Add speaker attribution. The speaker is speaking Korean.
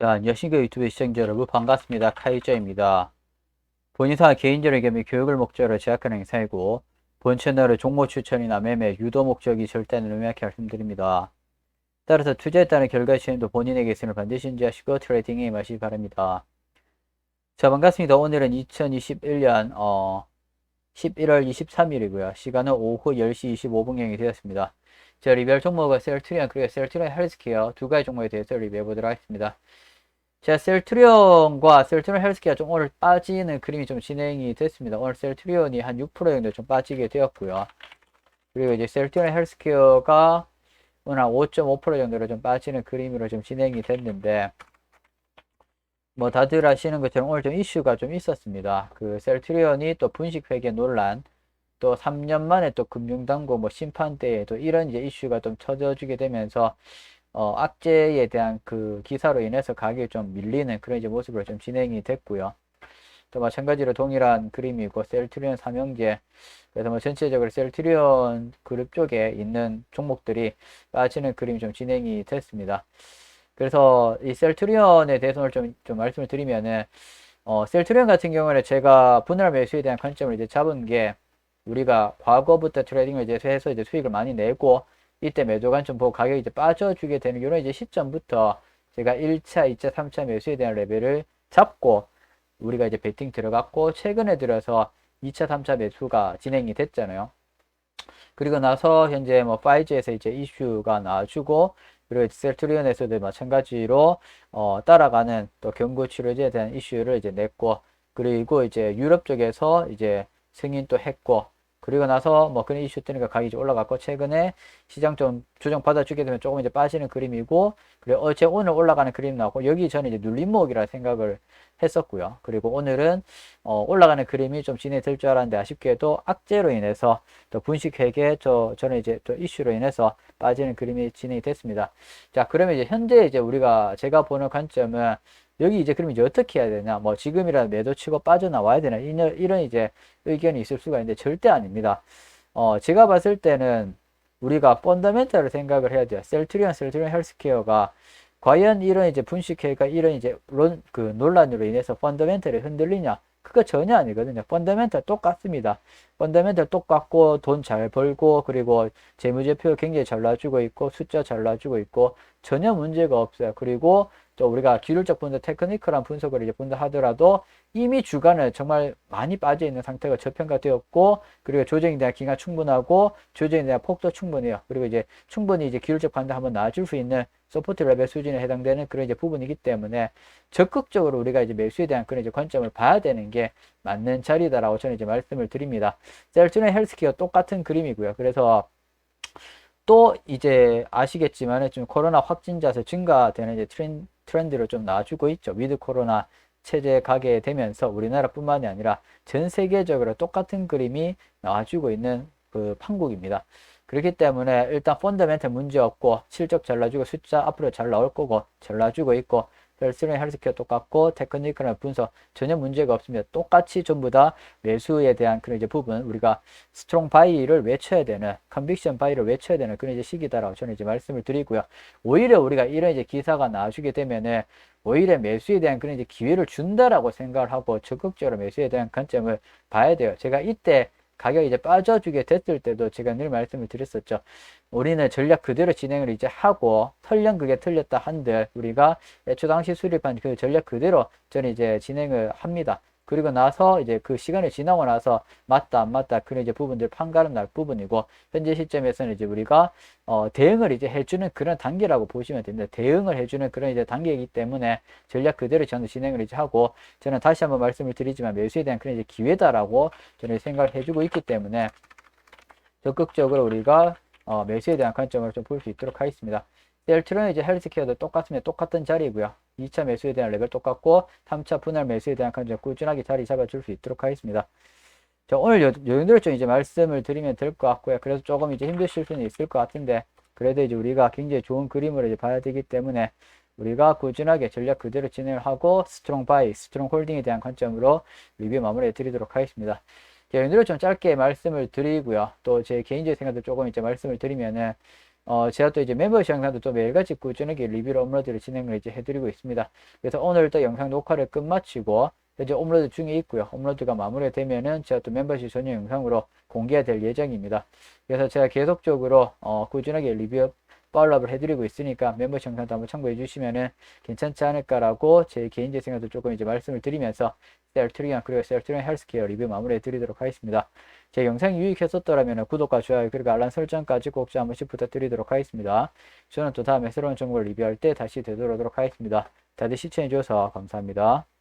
Speaker 1: 자, 안녕하십니까 유튜브 시청자 여러분 반갑습니다. 카이저입니다. 본인사 개인적인 겸 교육을 목적으로 제작하는 행사이고 본 채널의 종목 추천이나 매매, 유도 목적이 절대는 의미하게 말씀드립니다. 따라서 투자에 따른 결과 시행도 본인에게 있음을 반드시 인지하시고 트레이딩에 임하시기 바랍니다. 자, 반갑습니다. 오늘은 2021년 어, 11월 23일이고요. 시간은 오후 10시 25분경이 되었습니다. 자, 리뷰할 종목은 셀트리온 그리고 셀트리온 헬스케어 두 가지 종목에 대해서 리뷰해 보도록 하겠습니다. 자, 셀트리온과 셀트리온 헬스케어 좀 오늘 빠지는 그림이 좀 진행이 됐습니다. 오늘 셀트리온이 한 6% 정도 좀 빠지게 되었고요. 그리고 이제 셀트리온 헬스케어가 오늘 한 5.5% 정도로 좀 빠지는 그림으로 좀 진행이 됐는데, 뭐 다들 아시는 것처럼 오늘 좀 이슈가 좀 있었습니다. 그 셀트리온이 또 분식 회계 논란, 또 3년 만에 또 금융당국 뭐 심판대에 또 이런 이제 이슈가 좀 터져주게 되면서 어, 악재에 대한 그 기사로 인해서 가격이 좀 밀리는 그런 이제 모습으로 좀 진행이 됐고요. 또 마찬가지로 동일한 그림이고 셀트리온 삼형제 그래서 뭐 전체적으로 셀트리온 그룹 쪽에 있는 종목들이 빠지는 그림이 좀 진행이 됐습니다. 그래서 이 셀트리온에 대해서 오늘 좀, 좀 말씀을 드리면은 어, 셀트리온 같은 경우는 제가 분할 매수에 대한 관점을 이제 잡은 게 우리가 과거부터 트레이딩을 이제 해서 이제 수익을 많이 내고 이때 매도 관점 보고 가격이 이제 빠져주게 되는 이런 이제 시점부터 제가 1차, 2차, 3차 매수에 대한 레벨을 잡고 우리가 이제 베팅 들어갔고 최근에 들어서 2차, 3차 매수가 진행이 됐잖아요. 그리고 나서 현재 뭐 파이즈에서 이제 이슈가 나와주고 그리고 셀트리온에서도 마찬가지로 어, 따라가는 또 경구 치료제에 대한 이슈를 이제 냈고 그리고 이제 유럽 쪽에서 이제 승인 또 했고 그리고 나서 뭐 그런 이슈 뜨니까 가격이 좀 올라갔고 최근에 시장 좀 조정 받아주게 되면 조금 이제 빠지는 그림이고 그리고 어제 오늘 올라가는 그림 나오고 여기 저는 이제 눌림목이라 생각을 했었고요. 그리고 오늘은 어 올라가는 그림이 좀 진행될 줄 알았는데 아쉽게도 악재로 인해서 또 분식 회계 저 저는 이제 또 이슈로 인해서 빠지는 그림이 진행이 됐습니다. 자 그러면 이제 현재 이제 우리가 제가 보는 관점은 여기 이제 그럼 이제 어떻게 해야 되냐 뭐 지금이라도 매도 치고 빠져나와야 되나 이런, 이런 이제 의견이 있을 수가 있는데 절대 아닙니다 어 제가 봤을 때는 우리가 펀더멘탈을 생각을 해야 돼요 셀트리온 셀트리온 헬스케어가 과연 이런 이제 분식회가 이런 이제 론, 그 논란으로 인해서 펀더멘탈이 흔들리냐 그거 전혀 아니거든요. 펀더멘탈 똑같습니다. 펀더멘탈 똑같고 돈 잘 벌고 그리고 재무제표 굉장히 잘 놔주고 있고 숫자 잘 놔주고 있고 전혀 문제가 없어요. 그리고 또 우리가 기술적 분석, 테크니컬한 분석을 이제 본다 하더라도 이미 주간에 정말 많이 빠져 있는 상태가 저평가되었고 그리고 조정에 대한 기간 충분하고 조정에 대한 폭도 충분해요. 그리고 이제 충분히 이제 기술적 판단 한번 나아줄 수 있는 서포트 레벨 수준에 해당되는 그런 이제 부분이기 때문에 적극적으로 우리가 이제 매수에 대한 그런 이제 관점을 봐야 되는 게 맞는 자리다라고 저는 이제 말씀을 드립니다. 셀트는 헬스케어 똑같은 그림이고요. 그래서 또 이제 아시겠지만 좀 코로나 확진자 수 증가되는 이제 트렌, 트렌드를 좀 나와주고 있죠. 위드 코로나 체제 가게 되면서 우리나라뿐만이 아니라 전 세계적으로 똑같은 그림이 나와주고 있는 그 판국입니다. 그렇기 때문에 일단 펀더멘탈 문제 없고 실적 잘 나주고 숫자 앞으로 잘 나올 거고 잘 나주고 있고 벨스는 헬스케어 똑같고 테크니컬한 분석 전혀 문제가 없습니다. 똑같이 전부 다 매수에 대한 그런 이제 부분 우리가 스트롱 바이를 외쳐야 되는 컨빅션 바이를 외쳐야 되는 그런 이제 시기다라고 저는 이제 말씀을 드리고요. 오히려 우리가 이런 이제 기사가 나와주게 되면은 오히려 매수에 대한 그런 이제 기회를 준다라고 생각을 하고 적극적으로 매수에 대한 관점을 봐야 돼요. 제가 이때 가격이 이제 빠져주게 됐을 때도 제가 늘 말씀을 드렸었죠. 우리는 전략 그대로 진행을 이제 하고 설령 그게 틀렸다 한들 우리가 애초 당시 수립한 그 전략 그대로 저는 이제 진행을 합니다. 그리고 나서 이제 그 시간이 지나고 나서 맞다 안 맞다 그런 이제 부분들 판가름 날 부분이고 현재 시점에서는 이제 우리가 어 대응을 이제 해주는 그런 단계라고 보시면 됩니다. 대응을 해주는 그런 이제 단계이기 때문에 전략 그대로 저는 진행을 이제 하고 저는 다시 한번 말씀을 드리지만 매수에 대한 그런 이제 기회다라고 저는 생각을 해주고 있기 때문에 적극적으로 우리가 어 매수에 대한 관점을 좀 볼 수 있도록 하겠습니다. 셀트론은 이제 헬스케어도 똑같습니다. 똑같은 자리고요. 2차 매수에 대한 레벨 똑같고 3차 분할 매수에 대한 관점 꾸준하게 자리 잡아줄 수 있도록 하겠습니다. 자, 오늘 요, 요령들을 좀 이제 말씀을 드리면 될 것 같고요. 그래서 조금 이제 힘드실 수는 있을 것 같은데 그래도 이제 우리가 굉장히 좋은 그림을 이제 봐야 되기 때문에 우리가 꾸준하게 전략 그대로 진행을 하고 스트롱 바이, 스트롱 홀딩에 대한 관점으로 리뷰 마무리해 드리도록 하겠습니다. 자, 오늘은 좀 짧게 말씀을 드리고요. 또 제 개인적인 생각도 조금 이제 말씀을 드리면은 어, 제가 또 이제 멤버십 영상도 또 매일같이 꾸준하게 리뷰를 업로드를 진행을 이제 해드리고 있습니다. 그래서 오늘 또 영상 녹화를 끝마치고 이제 업로드 중에 있고요. 업로드가 마무리되면은 제가 또 멤버십 전용 영상으로 공개가 될 예정입니다. 그래서 제가 계속적으로 어, 꾸준하게 리뷰 팔로업을 해드리고 있으니까 멤버십 영상도 한번 참고해 주시면은 괜찮지 않을까라고 제 개인적 생각도 조금 이제 말씀을 드리면서 셀트리언 그리고 셀트리언 헬스케어 리뷰 마무리해 드리도록 하겠습니다. 제 영상이 유익했었더라면 구독과 좋아요 그리고 알람 설정까지 꼭좀한 번씩 부탁드리도록 하겠습니다. 저는 또 다음에 새로운 정보를 리뷰할 때 다시 되돌아오도록 하겠습니다. 다들 시청해 주셔서 감사합니다.